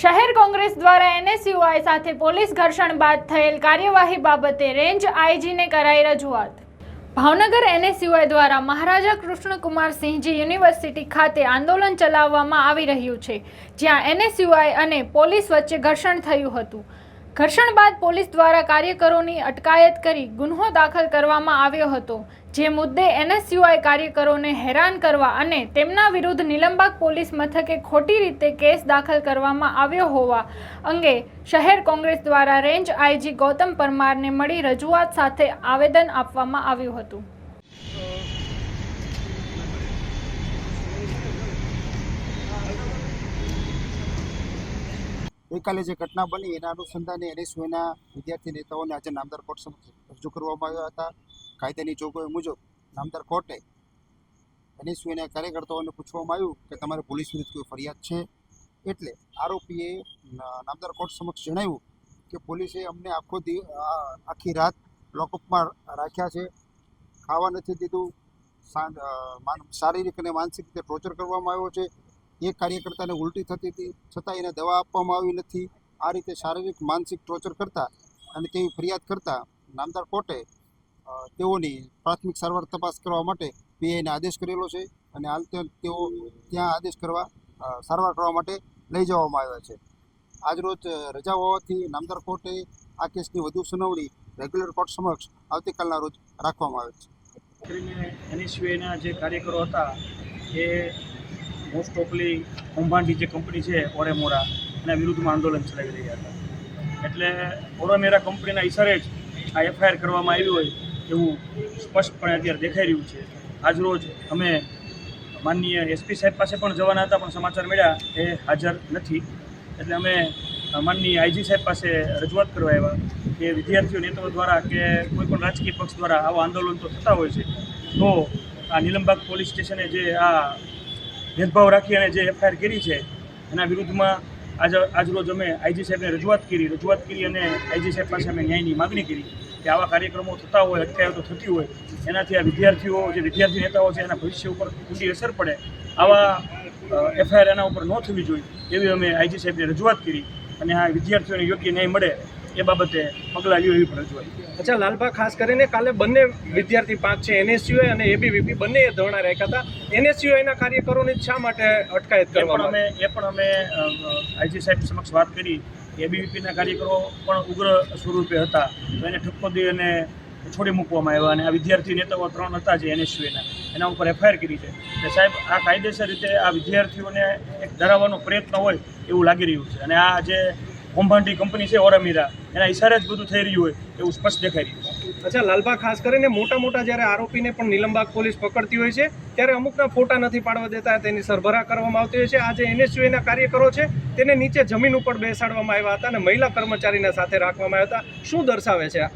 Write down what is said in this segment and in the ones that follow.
શહેર કોંગ્રેસ દ્વારા એનએસયુઆઈ સાથે પોલીસ ઘર્ષણ બાદ થયેલ કાર્યવાહી બાબતે રેન્જ આઈજીને કરાઈ રજૂઆત. ભાવનગર એનએસયુઆઈ દ્વારા મહારાજા કૃષ્ણકુમાર સિંહજી યુનિવર્સિટી ખાતે આંદોલન ચલાવવામાં આવી રહ્યું છે, જ્યાં એનએસયુઆઈ અને પોલીસ વચ્ચે ઘર્ષણ થયું હતું. ઘર્ષણ બાદ પોલીસ દ્વારા કાર્યકરોની અટકાયત કરી ગુન્હો દાખલ કરવામાં આવ્યો હતો, જે મુદ્દે એનએસયુઆઈ કાર્યકરોને હેરાન કરવા અને તેમના વિરુદ્ધ નિલંબાગ પોલીસ મથકે ખોટી રીતે કેસ દાખલ કરવામાં આવ્યો હોવા અંગે શહેર કોંગ્રેસ દ્વારા રેન્જ આઈજી ગૌતમ પરમારને મળી રજૂઆત સાથે આવેદન આપવામાં આવ્યું હતું. ગઈકાલે જે ઘટના બની એના અનુસંધાને એનએસયુના વિદ્યાર્થી નેતાઓને આજે નામદાર કોર્ટ સમક્ષ રજૂ કરવામાં આવ્યા હતા. કાયદાની જોગવાઈ મુજબ નામદાર કોર્ટે એનએસયુના કાર્યકર્તાઓને પૂછવામાં આવ્યું કે તમારે પોલીસ વિરુદ્ધ કોઈ ફરિયાદ છે? એટલે આરોપીએ નામદાર કોર્ટ સમક્ષ જણાવ્યું કે પોલીસે અમને આખો દિવસ આખી રાત લોકઅપમાં રાખ્યા છે. ખાવા નથી દીધું. શારીરિક અને માનસિક રીતે ટોર્ચર કરવામાં આવ્યો છે. એક કાર્યકર્તાને ઉલટી થતી હતી. છતાં એને દવા આપવામાં આવી નથી. આ રીતે શારીરિક, માનસિક ટોર્ચર કરતા અને તેવી ફરિયાદ કરતા નામદાર કોર્ટે તેઓની પ્રાથમિક સારવાર તપાસ કરવા માટે પીઆઈને આદેશ કરેલો છે અને હાલ તેઓ ત્યાં આદેશ કરવા સારવાર કરવા માટે લઈ જવામાં આવ્યા છે. આજરોજ રજા હોવાથી નામદાર કોર્ટે આ કેસની વધુ સુનાવણી રેગ્યુલર કોર્ટ સમક્ષ આવતીકાલના રોજ રાખવામાં આવે છે. જે કાર્યકરો હતા, એ મોસ્ટ ઓફલી કૌભાંડી જે કંપની છે, ઓરેમોરા, એના વિરુદ્ધમાં આંદોલન ચલાવી રહ્યા હતા. એટલે ઓરેમેરા કંપનીના ઈશારે જ આ એફઆઈઆર કરવામાં આવી હોય એવું સ્પષ્ટપણે અત્યારે દેખાઈ રહ્યું છે. આજરોજ અમે માનનીય એસપી સાહેબ પાસે પણ જવાના હતા, પણ સમાચાર મળ્યા એ હાજર નથી. એટલે અમે માનનીય આઈજી સાહેબ પાસે રજૂઆત કરવા આવ્યા કે વિદ્યાર્થીઓ નેતાઓ દ્વારા કે કોઈપણ રાજકીય પક્ષ દ્વારા આવા આંદોલન તો થતા હોય છે, તો આ નીલમબાગ પોલીસ સ્ટેશને જે આ ભેદભાવ રાખી અને જે એફઆઈઆર કરી છે, એના વિરુદ્ધમાં આજ, આજરોજ અમે આઈજી સાહેબને રજૂઆત કરી રજૂઆત કરી અને આઈજી સાહેબ પાસે અમે ન્યાયની માગણી કરી કે આવા કાર્યક્રમો થતા હોય અટકાયતો થતી હોય, એનાથી આ વિદ્યાર્થીઓ, જે વિદ્યાર્થી નેતાઓ છે, એના ભવિષ્ય ઉપર ઊંડી અસર પડે, આવા એફઆઈઆર એના ઉપર ન થવી જોઈએ, એવી અમે આઈજી સાહેબને રજૂઆત કરી અને આ વિદ્યાર્થીઓને યોગ્ય ન્યાય મળે એ બાબતે પગલાં પણ રજૂઆત. કરી. અચ્છા લાલભા ખાસ કરીને કાલે બંને વિદ્યાર્થી પાંચ છે એનએસયુઆઈ અને એબીવીપી બંને ધરણા રાખ્યા હતા. એનએસયુઆઈના કાર્યકરોને શા માટે અટકાયત એ પણ કરવામાં અમે એ પણ અમે આઈજી સાહેબ સમક્ષ વાત કરી. એબીવીપીના કાર્યકરો પણ ઉગ્ર સ્વરૂપે હતા. તો એને ઠપકો દઈ અને છોડી મૂકવામાં આવ્યા અને આ વિદ્યાર્થી નેતાઓ ત્રણ હતા જે એનએસયુએના. એના ઉપર એફઆઈઆર કરી છે. કે સાહેબ આ કાયદેસર રીતે આ વિદ્યાર્થીઓને એક ધરાવવાનો પ્રયત્ન હોય એવું લાગી રહ્યું છે. અને આ જે કૌભાંડી કંપની છે ઓરામીરા. એના ઇશારે જ બધું થઈ રહ્યું હોય એવું સ્પષ્ટ દેખાઈ રહ્યું અચ્છા લાલબા ખાસ કરીને મોટા મોટા જ્યારે આરોપીને પણ નીલમબાગ પોલીસ પકડતી હોય છે ત્યારે અમુકના ફોટા નથી પાડવા દેતા તેની સરભરા કરવામાં આવતી હોય છે. આજે એનએસયુએના કાર્યકરો છે તેને નીચે જમીન ઉપર બેસાડવામાં આવ્યા હતા અને મહિલા કર્મચારીને સાથે રાખવામાં આવ્યા હતા. શું દર્શાવે છે આ?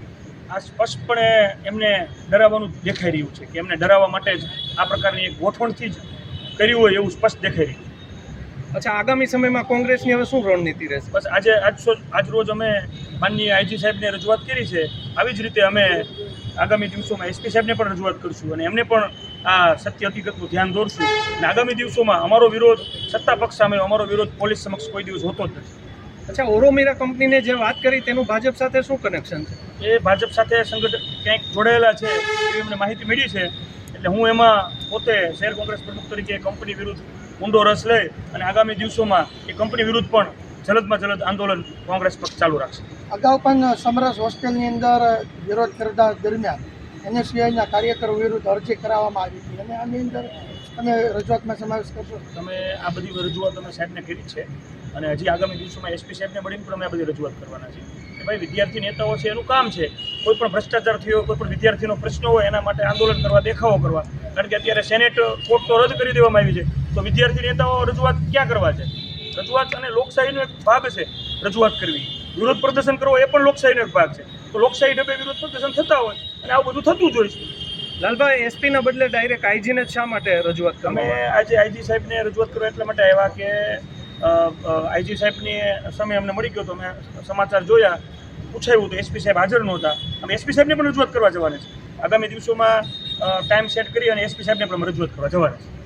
સ્પષ્ટપણે એમને ડરાવવાનું દેખાઈ રહ્યું છે કે એમને ડરાવવા માટે જ આ પ્રકારની એક ગોઠવણથી જ કર્યું હોય એવું સ્પષ્ટ દેખાઈ રહ્યું અચ્છા આગામી સમયમાં કોંગ્રેસની હવે શું રણનીતિ રહેશે? બસ આજે આજ રોજ અમે માનનીય આઈજી સાહેબને રજૂઆત કરી છે. આવી જ રીતે અમે આગામી દિવસોમાં એસપી સાહેબને પણ રજૂઆત કરીશું અને એમને પણ આ સત્ય હકીકતનું ધ્યાન દોરશું. અને આગામી દિવસોમાં અમારો વિરોધ સત્તા પક્ષ સામે અમારો વિરોધ પોલીસ સમક્ષ કોઈ દિવસ હોતો જ નથી. અચ્છા ઓરોમીરા કંપનીને જે વાત કરી તેનું ભાજપ સાથે શું કનેક્શન છે? એ ભાજપ સાથે સંગઠન ક્યાંક જોડાયેલા છે એવી અમને માહિતી મળી છે. એટલે હું એમાં પોતે શહેર કોંગ્રેસ પ્રમુખ તરીકે કંપની વિરુદ્ધ ઊંડો રસ લઈ અને આગામી દિવસોમાં એ કંપની વિરુદ્ધ પણ જલદમાં જલદ આંદોલન કોંગ્રેસ પક્ષ ચાલુ રાખશે. અગાઉ પણ સમરસ હોસ્ટેલની અંદર વિરોધ કરતા દરમિયાન એનએસયુઆઈના કાર્યકરો વિરુદ્ધ અરજી કરાવવામાં આવી હતી. અને આની અંદર તમે રજૂઆતમાં સમાવેશ કરશો? તમે આ બધી રજૂઆત અમે સાહેબને કરી છે અને હજી આગામી દિવસોમાં એસપી સાહેબને મળીને પણ અમે આ બધી રજૂઆત કરવાના છે કે ભાઈ વિદ્યાર્થી નેતાઓ છે એનું કામ છે. કોઈ પણ ભ્રષ્ટાચાર થયો કોઈ પણ વિદ્યાર્થીનો પ્રશ્ન હોય એના માટે આંદોલન કરવા દેખાવો કરવા કારણ કે અત્યારે સેનેટ કોર્ટ તો રદ કરી દેવામાં આવી છે. તો વિદ્યાર્થી નેતાઓ રજૂઆત ક્યાં કરવા છે? રજૂઆત અને લોકશાહીનો એક ભાગ છે રજૂઆત કરવી. વિરોધ પ્રદર્શન કરવો એ પણ લોકશાહીનો એક ભાગ છે. તો લોકશાહી ઢબે વિરોધ પ્રદર્શન થતા હોય અને આવું બધું થતું જ હોય છે. લાલભાઈ એસપીના બદલે ડાયરેક્ટ આઈજીને શા માટે રજૂઆત અમે આજે આઈજી સાહેબને રજૂઆત કરવા એટલા માટે આવ્યા કે આઈજી સાહેબની સમય અમને મળી ગયો તો અમે સમાચાર જોયા પૂછાયું તો એસપી સાહેબ હાજર નહોતા. અમે એસપી સાહેબને પણ રજૂઆત કરવા જવાના છે. આગામી દિવસોમાં ટાઈમ સેટ કરી અને એસપી સાહેબને પણ રજૂઆત કરવા. જવાના છે